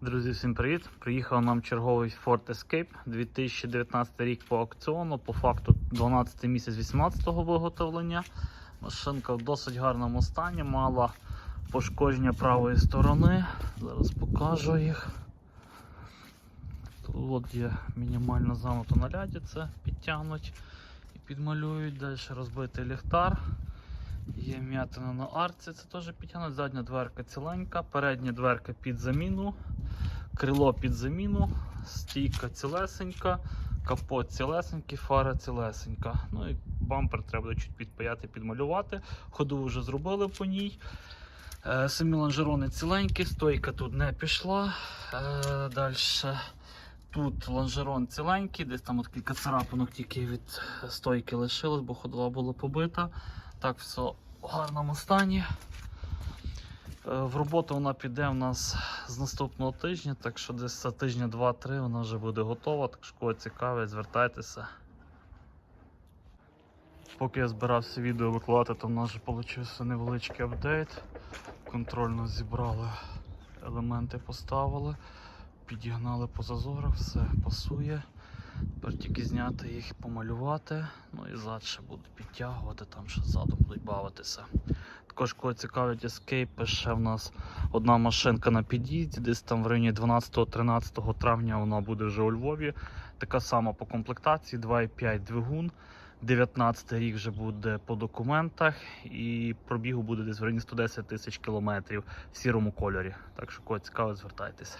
Друзі, всім привіт! Приїхав нам черговий Ford Escape 2019 рік по аукціону. По факту 12 місяць 18-го виготовлення. Машинка в досить гарному стані, мала пошкодження правої сторони. Зараз покажу їх. Тут є мінімально замото на ляді, це підтягнуть і підмалюють. Далі розбитий ліхтар. Є м'ятина на арці, це теж підтягнуть. Задня дверка ціленька, передня дверка під заміну, крило під заміну, стійка цілесенька, капот цілесенький, фара цілесенька. Ну і бампер треба чуть підпаяти, підмалювати. Ходу вже зробили по ній. Е, Самі лонжерони ціленькі, стойка тут не пішла. Е, Далі. Тут лонжерон ціленький, десь там от кілька царапинок тільки від стойки лишилось, бо ходова була побита. Так, все в гарному стані. Е, В роботу вона піде у нас з наступного тижня, так що десь за тижня 2-3 вона вже буде готова. Так що кого цікавить, звертайтеся. Поки я збирався відео викладати, то в нас вже вийшов невеличкий апдейт. Контрольно зібрали елементи, поставили, підігнали по зазорах, все пасує. Тепер тільки зняти їх, помалювати. Ну і зад ще будуть підтягувати, там ще ззаду будуть бавитися. Також, кого цікавить Escape, ще в нас одна машинка на під'їзді, десь там в районі 12-13 травня вона буде вже у Львові. Така сама по комплектації, 2,5 двигун. 19 рік вже буде по документах і пробігу буде десь в районі 110 тисяч кілометрів в сірому кольорі. Так що, кого цікавить, звертайтеся.